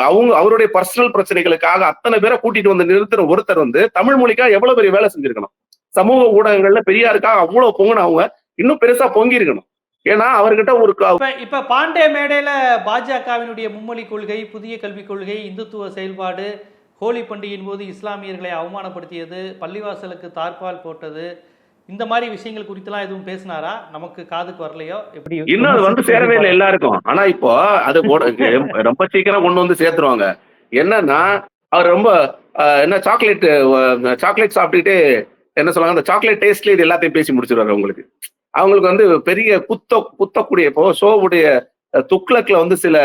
அவங்க அவருடைய பர்சனல் பிரச்சனைகளுக்காக அத்தனை பேரை கூட்டிட்டு வந்து நிறுத்துற ஒருத்தர் வந்து தமிழ் மொழிக்காக எவ்வளவு பெரிய வேலை செஞ்சிருக்கணும். சமூக ஊடகங்கள்ல பெரியாருக்காக அவ்வளவு பொங்கினவங்க இன்னும் பெருசா பொங்கி இருக்கணும் ஏன்னா அவர்கிட்ட ஒரு இப்ப இப்ப பாண்டே மேடையில பாஜகவினுடைய மும்மொழி கொள்கை புதிய கல்விக் கொள்கை இந்துத்துவ செயல்பாடு ஹோலி பண்டிகையின் போது இஸ்லாமியர்களை அவமானப்படுத்தியது பள்ளிவாசலுக்கு தார்பால் போட்டது இந்த மாதிரி விஷயங்கள் குறித்தெல்லாம் எதுவும் பேசினாரா? நமக்கு காதுக்கு வரலையோ? எப்படி இன்னும் அது வந்து சேரவே இல்லை எல்லாருக்கும். ஆனா இப்போ அது (laughs) ரொம்ப சீக்கிரம் கொண்டு வந்து சேர்த்துருவாங்க. என்னன்னா அவர் ரொம்ப என்ன சாக்லேட் சாக்லேட் சாப்பிட்டுட்டு என்ன சொல்லுவாங்க அந்த சாக்லேட் டேஸ்ட்ல இது எல்லாத்தையும் பேசி முடிச்சிருவாரு அவங்களுக்கு. அவங்களுக்கு வந்து பெரிய புத்த புத்தக்கூடிய இப்போ ஷோவுடைய துக்ளக்ல வந்து சில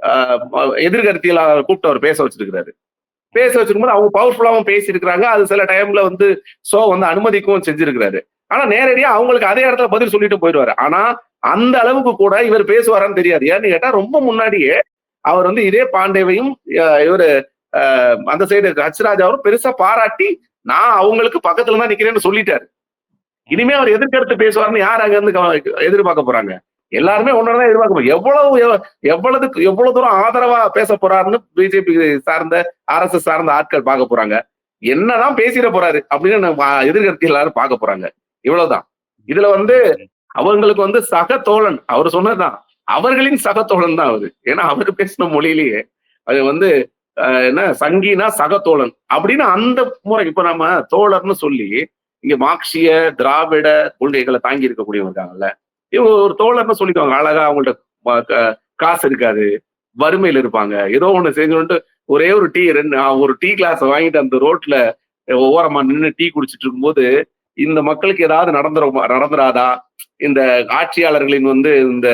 ஆஹ், எதிர்கருத்தியலா கூப்பிட்டு அவர் பேச வச்சிருக்கிறாரு. பேச வச்சிருக்கும்போது அவங்க பவர்ஃபுல்லாவும் பேசியிருக்கிறாங்க. அது சில டைம்ல வந்து ஷோ வந்து அனுமதிக்கவும் செஞ்சிருக்கிறாரு. ஆனா நேரடியா அவங்களுக்கு அதே இடத்துல பதில் சொல்லிட்டு போயிடுவாரு. ஆனா அந்த அளவுக்கு கூட இவர் பேசுவாரான்னு தெரியாது. ஏன்னு கேட்டா ரொம்ப முன்னாடியே அவர் வந்து இதே பாண்டேவையும் அஹ், இவரு அந்த சைடு ஹச்ராஜ் அவரும் பெருசா பாராட்டி நான் அவங்களுக்கு பக்கத்துல தான் நிக்கிறேன்னு சொல்லிட்டாரு. இனிமே அவர் எதிர்கருத்து பேசுவார்னு யார் அங்க இருந்து எதிர்பார்க்க போறாங்க? எல்லாருமே ஒன்னதான் எதிர்பார்க்க போறாங்க எவ்வளவு எவ்வளவுக்கு எவ்வளவு தூரம் ஆதரவா பேச போறாருன்னு பிஜேபி சார்ந்த ஆர்எஸ்எஸ் சார்ந்த ஆட்கள் பார்க்க போறாங்க. என்னதான் பேசிட போறாரு அப்படின்னு நம்ம எதிர்கருத்து எல்லாரும் பார்க்க போறாங்க. இவ்வளவுதான். இதுல வந்து அவங்களுக்கு வந்து சக தோழன் அவர் சொன்னதுதான். அவர்களின் சக தோழன் தான் அவரு. ஏன்னா அவரு பேசின மொழியிலேயே அது வந்து என்ன சங்கினா சக தோழன் அப்படின்னு அந்த முறை இப்ப நம்ம தோழர்னு சொல்லி இங்க மார்க்சிய திராவிட கொள்கைகளை தாங்கி இருக்கக்கூடியவங்க இருக்காங்கல்ல. இவங்க ஒரு தோழர்னு சொல்லிக்குவாங்க? அழகா அவங்கள்ட்ட காசு இருக்காது வறுமையில இருப்பாங்க. ஏதோ ஒண்ணு செஞ்சோன்ட்டு ஒரே ஒரு டீ ரெண்டு ஒரு டீ கிளாஸ் வாங்கிட்டு அந்த ரோட்ல ஓரமா நின்று டீ குடிச்சிட்டு இருக்கும்போது இந்த மக்களுக்கு ஏதாவது நடந்துட நடந்துராதா? இந்த ஆட்சியாளர்களின் வந்து இந்த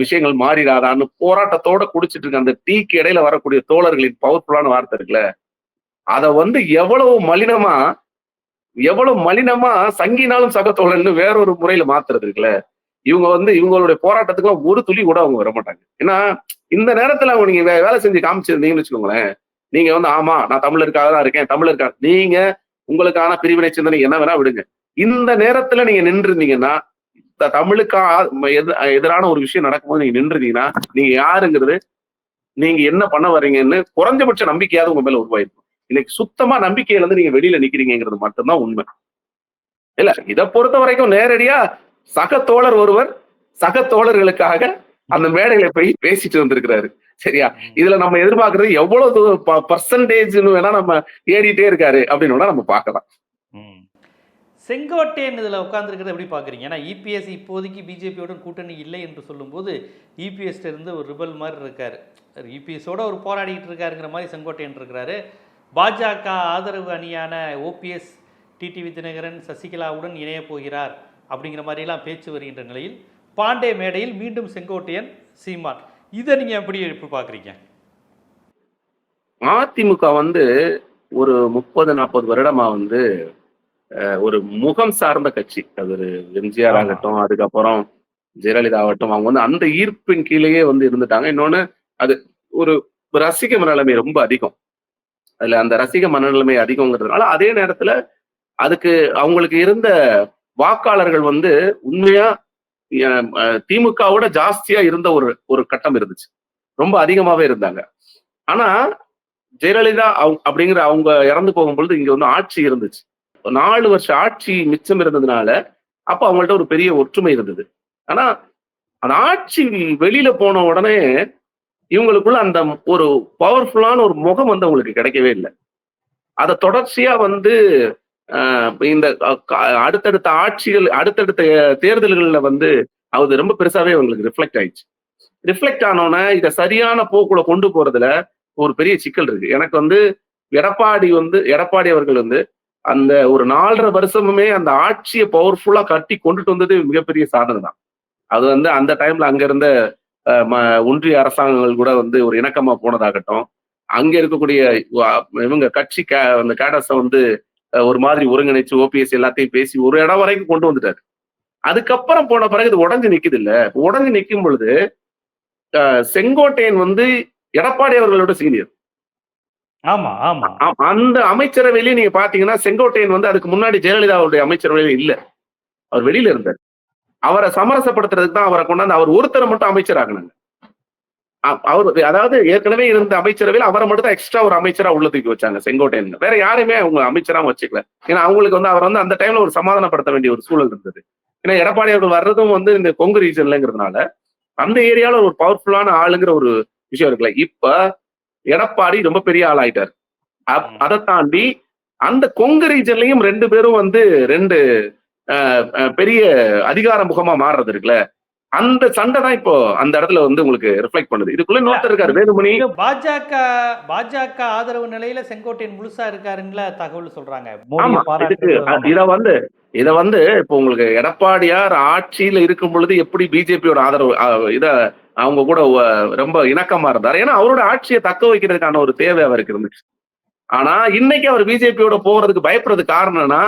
விஷயங்கள் மாறிடாதான்னு போராட்டத்தோட குடிச்சிட்டு இருக்க அந்த டீக்கு இடையில வரக்கூடிய தோழர்களின் பவர்ஃபுல்லான வார்த்தை இருக்குல்ல? அத வந்து எவ்வளவு மலினமா எவ்வளவு மலினமா சங்கினாலும் சக தோழன்னு வேறொரு முறையில மாத்துறது இருக்குல்ல? இவங்க வந்து இவங்களுடைய போராட்டத்துக்குலாம் ஒரு துளி கூட அவங்க வர மாட்டாங்க ஏன்னா இந்த நேரத்துல அவங்க நீங்க வேலை செஞ்சு காமிச்சிருந்தீங்கன்னு வச்சுக்கோங்களேன் நீங்க வந்து ஆமா நான் தமிழருக்காக தான் இருக்கேன் தமிழருக்காக நீங்க உங்களுக்கான பிரிவினை சிந்தனை என்ன வேணா விடுங்க. இந்த நேரத்துல நீங்க நின்றுருந்தீங்கன்னா தமிழுக்கா எதிரான ஒரு விஷயம் நடக்கும்போது நீங்க நின்றுருந்தீங்கன்னா நீங்க யாருங்கிறது நீங்க என்ன பண்ண வர்றீங்கன்னு குறைஞ்சபட்ச நம்பிக்கையாவது உங்க மேல உருவாயிருக்கும். இன்னைக்கு சுத்தமா நம்பிக்கையில இருந்து நீங்க வெளியில நிக்கிறீங்கிறது மட்டும்தான் உண்மை. இல்ல இதை பொறுத்த வரைக்கும் நேரடியா சக தோழர் ஒருவர் சக தோழர்களுக்காக அந்த மேடையில போய் பேசிட்டு வந்திருக்கிறாரு. சரியா? இதுல நம்ம எதிர்பார்க்கறது எவ்வளவு பர்சன்டேஜ்னு வேணா நம்ம ஏறிட்டே இருக்காரு அப்படின்னு நம்ம பார்க்கலாம். செங்கோட்டையன் இதில் உட்காந்துருக்கிறத எப்படி பார்க்குறீங்க? ஏன்னா இபிஎஸ் இப்போதைக்கு பிஜேபியோட கூட்டணி இல்லை என்று சொல்லும்போது இபிஎஸ்ட இருந்து ஒரு ரிபல் மாதிரி இருக்காரு. இபிஎஸோட ஒரு போராடிக்கிட்டு இருக்காருங்கிற மாதிரி செங்கோட்டையன் இருக்கிறாரு. பாஜக ஆதரவு அணியான ஓபிஎஸ் டிடிவி தினகரன் சசிகலாவுடன் இணையப் போகிறார். அப்படிங்கிற மாதிரிலாம் பேச்சு வருகின்ற நிலையில் பாண்டே மேடையில் மீண்டும் செங்கோட்டையன் சீமான். இதை நீங்கள் எப்படி எப்படி பார்க்குறீங்க அதிமுக வந்து ஒரு முப்பது நாற்பது வருடமா வந்து ஒரு முகம் சார்ந்த கட்சி. அது ஒரு எம்ஜிஆர். ஆகட்டும் அதுக்கப்புறம் ஜெயலலிதா ஆகட்டும் அவங்க வந்து அந்த ஈர்ப்பின் கீழேயே வந்து இருந்துட்டாங்க. இன்னொன்னு அது ஒரு ரசிக மனநிலைமை ரொம்ப அதிகம். அதுல அந்த ரசிக மனநிலைமை அதிகங்கிறதுனால அதே நேரத்துல அதுக்கு அவங்களுக்கு இருந்த வாக்காளர்கள் வந்து உண்மையா அஹ், திமுகவோட ஜாஸ்தியா இருந்த ஒரு ஒரு கட்டம் இருந்துச்சு. ரொம்ப அதிகமாவே இருந்தாங்க. ஆனா ஜெயலலிதா அவங்க அப்படிங்கிற அவங்க இறந்து போகும்பொழுது இங்க வந்து ஆட்சி இருந்துச்சு. ஒரு நாலு வருஷம் ஆட்சி மிச்சம் இருந்ததுனால அப்ப அவங்கள்ட்ட ஒரு பெரிய ஒற்றுமை இருந்தது. ஆனா அந்த ஆட்சி வெளியில போன உடனே இவங்களுக்குள்ள அந்த ஒரு பவர்ஃபுல்லான ஒரு முகம் வந்து அவங்களுக்கு கிடைக்கவே இல்லை. அதை தொடர்ச்சியா வந்து இந்த அடுத்தடுத்த ஆட்சிகள் அடுத்தடுத்த தேர்தல்களில் வந்து அது ரொம்ப பெருசாவே அவங்களுக்கு ரிஃப்ளெக்ட் ஆயிடுச்சு. ரிஃப்ளெக்ட் ஆனோன்னே இதை சரியான போக்குல கொண்டு போறதுல ஒரு பெரிய சிக்கல் இருக்கு. எனக்கு வந்து எடப்பாடி வந்து எடப்பாடி அவர்கள் வந்து அந்த ஒரு நாலரை வருஷமுமே அந்த ஆட்சியை பவர்ஃபுல்லா கட்டி கொண்டுட்டு வந்தது மிகப்பெரிய சாதனை தான். அது வந்து அந்த டைம்ல அங்க இருந்த ம- ஒன்றிய அரசாங்கங்கள் கூட வந்து ஒரு இணக்கமா போனதாகட்டும் அங்க இருக்கக்கூடிய இவங்க கட்சி கே- அந்த கேடஸை வந்து ஒரு மாதிரி ஒருங்கிணைச்சு ஓபிஎஸ் எல்லாத்தையும் பேசி ஒரு இடம் வரைக்கும் கொண்டு வந்துட்டாரு. அதுக்கப்புறம் போன பிறகு இது உடஞ்சு நிக்குது இல்ல உடஞ்சு நிக்கும் பொழுது செங்கோட்டையன் வந்து எடப்பாடி அவர்களோட சீனியர். ஆமாம் ஆமாம் ஆ- அந்த அமைச்சரவையிலேயே நீங்க பாத்தீங்கன்னா செங்கோட்டையன் வந்து அதுக்கு முன்னாடி ஜெயலலிதாவுடைய அமைச்சரவையில இல்ல. அவர் வெளியில இருந்தார். அவரை சமரசப்படுத்துறதுக்கு தான் அவரை கொண்டாந்து அவர் ஒருத்தரை மட்டும் அமைச்சர் ஆகினாங்க அவர் அதாவது ஏற்கனவே இருந்த அமைச்சரவையில் அவரை மட்டும் தான் எக்ஸ்ட்ரா ஒரு அமைச்சரா உள்ள தூக்கி வச்சாங்க செங்கோட்டையன். வேற யாரையுமே அவங்க அமைச்சரா வச்சுக்கல. ஏன்னா அவங்களுக்கு வந்து அவர் வந்து அந்த டைம்ல ஒரு சமாதானப்படுத்த வேண்டிய ஒரு சூழல் இருந்தது. ஏன்னா எடப்பாடி அவர்கள் வர்றதும் வந்து இந்த கொங்கு ரீஜன்லங்கிறதுனால அந்த ஏரியால ஒரு பவர்ஃபுல்லான ஆளுங்கிற ஒரு விஷயம் இருக்குல்ல. இப்ப எடப்பாடி ரொம்ப பெரிய ஆள் ஆயிட்டார். அதை தாண்டி அந்த கொங்கு ரீஜன்லயும் ரெண்டு பேரும் வந்து ரெண்டு பெரிய அதிகார முகமா மாறுறது இருக்குல்ல. அந்த சண்டை தான் இப்போ அந்த இடத்துல வந்து உங்களுக்கு ரிஃப்ளெக்ட் பண்ணுது. இதுக்குள்ள இன்னொருத்தர் இருக்காரு வேலுமணி. பாஜக பாஜக ஆதரவு நிலையில செங்கோட்டையன் முழுசா இருக்காருங்களா தகவல் சொல்றாங்க. இதுக்கு இத வந்து இத வந்து இப்போ உங்களுக்கு எடப்பாடியார் ஆட்சியில இருக்கும் பொழுது எப்படி பிஜேபியோட ஆதரவு இத அவங்க கூட ரொம்ப இணக்கமா இருந்தார். ஏன்னா அவரோட ஆட்சியை தக்க வைக்கிறதுக்கான ஒரு தேவை அவருக்கு இருந்துச்சு. ஆனா இன்னைக்கு அவர் பிஜேபியோட போறதுக்கு பயப்படுறதுக்கு காரணம்னா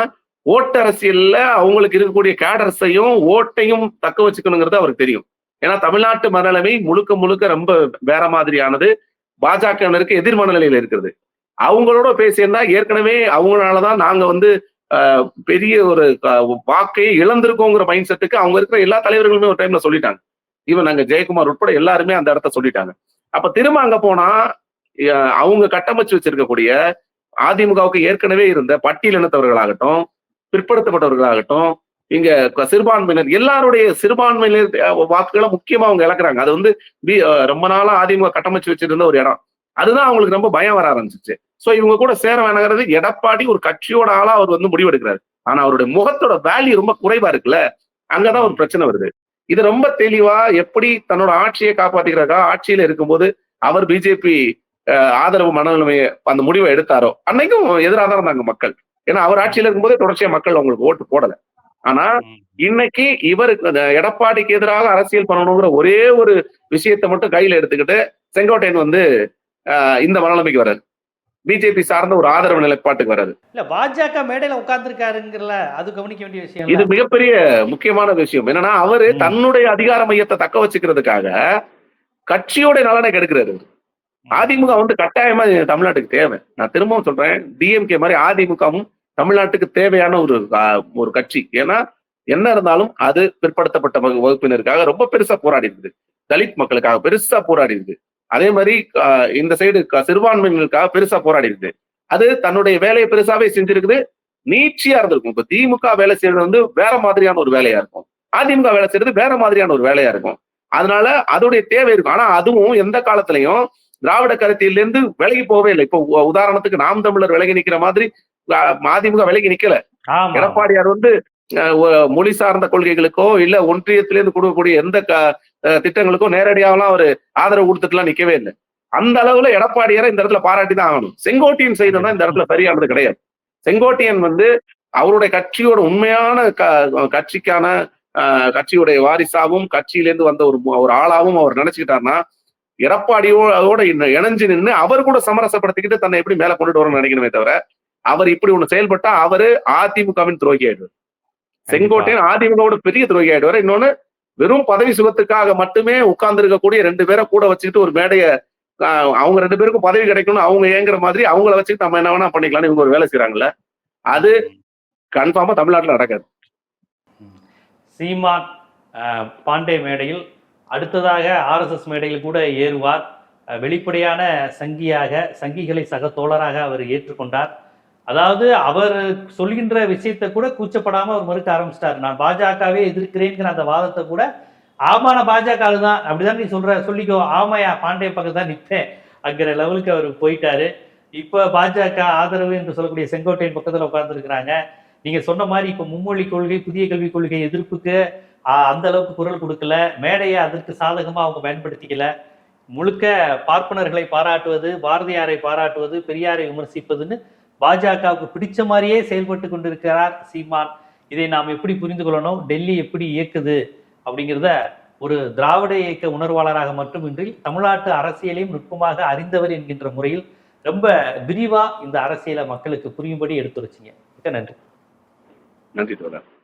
ஓட்டு அரசியல்ல அவங்களுக்கு இருக்கக்கூடிய கேடர்ஸையும் ஓட்டையும் தக்க வச்சுக்கணுங்கிறது அவருக்கு தெரியும். ஏன்னா தமிழ்நாட்டு மனநிலைமை முழுக்க முழுக்க ரொம்ப வேற மாதிரியானது. பாஜகவினருக்கு எதிர் மனநிலையில இருக்கிறது அவங்களோட பேசியிருந்தா ஏற்கனவே அவங்களாலதான் நாங்க வந்து பெரிய ஒரு வாக்கை வாக்கையை இழந்திருக்கோங்கிற மைண்ட் செட்டுக்கு அவங்க இருக்கிற எல்லா தலைவர்களுமே ஒரு டைம்ல சொல்லிட்டாங்க. ஈவன் நாங்க ஜெயக்குமார் உட்பட எல்லாருமே அந்த இடத்த சொல்லிட்டாங்க. அப்ப திரும்ப அங்க போனா அவங்க கட்டமைச்சு வச்சிருக்கக்கூடிய அதிமுகவுக்கு ஏற்கனவே இருந்த பட்டியலினத்தவர்களாகட்டும் பிற்படுத்தப்பட்டவர்களாகட்டும் இங்க சிறுபான்மையினர் எல்லாருடைய சிறுபான்மையினர் வாக்குகளை முக்கியமா அவங்க இழக்குறாங்க. அது வந்து ரொம்ப நாளா அதிமுக கட்டமைச்சு வச்சிருந்த ஒரு இடம். அதுதான் அவங்களுக்கு ரொம்ப பயம் வர ஆரம்பிச்சிச்சு. சோ இவங்க கூட சேர வேணாங்கிறது எடப்பாடி ஒரு கட்சியோட ஆளா அவர் வந்து முடிவெடுக்கிறாரு. ஆனா அவருடைய முகத்தோட வேல்யூ ரொம்ப குறைவா இருக்குல்ல அங்கதான் ஒரு பிரச்சனை வருது. இது ரொம்ப தெளிவா எப்படி தன்னோட ஆட்சியை காப்பாத்திக்கிறாரா ஆட்சியில இருக்கும்போது அவர் பிஜேபி ஆதரவு மனநிலைமையை அந்த முடிவை எடுத்தாரோ அன்னைக்கும் எதிராக தான் இருந்தாங்க மக்கள். ஏன்னா அவர் ஆட்சியில இருக்கும்போதே தொடர்ச்சியா மக்கள் அவங்களுக்கு ஓட்டு போடல. ஆனா. இன்னைக்கு இவருக்கு எடப்பாடிக்கு எதிராக அரசியல் பண்ணணுங்கிற ஒரே ஒரு விஷயத்தை மட்டும் கையில எடுத்துக்கிட்டு செங்கோட்டையன் வந்து ஆஹ், இந்த மனநிலைமைக்கு வராது பிஜேபி சார்ந்த ஒரு ஆதரவு நிலைப்பாட்டுக்கு வராது இல்ல பாஜக மேடையில உட்கார்ந்துருக்காருங்கிறல அது கவனிக்க வேண்டிய விஷயம் இது. மிகப்பெரிய முக்கியமான விஷயம். என்னன்னா அவரு. தன்னுடைய அதிகார மையத்தை தக்க வச்சுக்கிறதுக்காக கட்சியோட நலனை கெடுக்கிறாரு அதிமுக வந்து கட்டாயமா தமிழ்நாட்டுக்கு தேவை. நான் திரும்பவும் சொல்றேன் டிஎம்கே மாதிரி அதிமுகவும் தமிழ்நாட்டுக்கு தேவையான ஒரு ஒரு கட்சி. ஏன்னா என்ன இருந்தாலும் அது பிற்படுத்தப்பட்ட வகு- வகுப்பினருக்காக ரொம்ப பெருசா போராடி இருக்குது தலித் மக்களுக்காக பெருசா போராடி இருக்குது அதே மாதிரி இந்த சைடு சிறுபான்மையினருக்காக பெருசா போராடி இருக்குது அது தன்னுடைய வேலையை பெருசாவே செஞ்சிருக்குது. நீட்சியா இருந்திருக்கும். இப்ப திமுக வேலை செய்யறது வந்து வேற மாதிரியான ஒரு வேலையா இருக்கும். அதிமுக வேலை செய்யறது வேற மாதிரியான ஒரு வேலையா இருக்கும். அதனால அதோடைய தேவை இருக்கும். ஆனா அதுவும் எந்த காலத்திலையும் திராவிட கருத்தியிலிருந்து விலகி போவே இல்லை. இப்போ உ- உதாரணத்துக்கு நாம் தமிழர் விலகி நிக்கிற மாதிரி அதிமுக விலகி நிக்கல. எடப்பாடியார் வந்து மொழி சார்ந்த கொள்கைகளுக்கோ இல்ல ஒன்றியத்திலிருந்து கொடுக்கக்கூடிய எந்த திட்டங்களுக்கோ நேரடியாகலாம் அவர் ஆதரவு கொடுத்துட்டுலாம் நிக்கவே இல்லை. அந்த அளவுல எடப்பாடியாரை இந்த இடத்துல பாராட்டி தான் ஆகணும். செங்கோட்டையன் செய்தோம்னா இந்த இடத்துல சரியானது கிடையாது. செங்கோட்டையன் வந்து அவருடைய கட்சியோட உண்மையான க- கட்சிக்கான கட்சியுடைய வாரிசாவும் கட்சியிலேருந்து வந்த ஒரு ஒரு ஆளாவும் அவர் நினைச்சுக்கிட்டாருன்னா எடப்பாடியோட இணைஞ்சு நின்று அவர் கூட சமரசப்படுத்திக்கிட்டு தன்னை எப்படி மேல கொண்டுட்டு வரணும்னு நினைக்கணுமே தவிர அவர் இப்படி ஒண்ணு செயல்பட்டா அவரு அதிமுகவின் துரோகி ஆயிடுவார் செங்கோட்டையன் அதிமுகவோட பெரிய துரோகி ஆயிடுவார் இன்னொன்னு வெறும் பதவி சுகத்துக்காக மட்டுமே உட்கார்ந்து இருக்கக்கூடிய ரெண்டு பேரை கூட வச்சுக்கிட்டு ஒரு மேடைய அவங்க ரெண்டு பேருக்கும் பதவி கிடைக்கணும் அவங்க ஏங்குற மாதிரி அவங்கள வச்சுக்கிட்டு நம்ம என்ன வேணா பண்ணிக்கலாம்னு இவங்க ஒரு வேலை செய்றாங்கல்ல. அது கன்ஃபார்மா தமிழ்நாட்டுல நடக்காது. சீமான் பாண்டே மேடையில் அடுத்ததாக ஆர்எஸ்எஸ் மேடையில் கூட ஏறுவார். வெளிப்படையான சங்கியாக சங்கிகளை சக தோழராக அவர் ஏற்றுக்கொண்டார். அதாவது அவர் சொல்கின்ற விஷயத்தை கூட கூச்சப்படாம அவர் மறுக்க ஆரம்பிச்சிட்டார். நான் பாஜகவே எதிர்க்கிறேங்கிற அந்த வாதத்தை கூட ஆமா நான் பாஜக தான். அப்படிதான் நீ சொல்ற சொல்லிக்கோ. ஆமாயா பாண்டிய பக்கம் தான் நிற்பேன் அங்கிற லெவலுக்கு அவர் போயிட்டாரு. இப்ப பாஜக ஆதரவு என்று சொல்லக்கூடிய செங்கோட்டையின் பக்கத்துல உட்கார்ந்துருக்கிறாங்க. நீங்க சொன்ன மாதிரி இப்ப மும்மொழி கொள்கை புதிய கல்விக் கொள்கை எதிர்ப்புக்கு அந்த அளவுக்கு குரல் கொடுக்கல. மேடையை அதற்கு சாதகமா அவங்க பயன்படுத்திக்கல. முழுக்க பார்ப்பனர்களை பாராட்டுவது பாரதியாரை பாராட்டுவது பெரியாரை விமர்சிப்பதுன்னு பாஜகவுக்கு பிடிச்ச மாதிரியே செயல்பட்டு கொண்டிருக்கிறார் சீமான். இதை நாம் எப்படி புரிந்து கொள்ளணும்? டெல்லி எப்படி இயக்குது? அப்படிங்கிறத ஒரு திராவிட இயக்க உணர்வாளராக மட்டுமின்றி தமிழ்நாட்டு அரசியலையும் நுட்பமாக அறிந்தவர் என்கின்ற முறையில் ரொம்ப விரிவா இந்த அரசியலை மக்களுக்கு புரியும்படி எடுத்துரைச்சிங்க. மிக்க நன்றி. நன்றி தோழர். நன்றி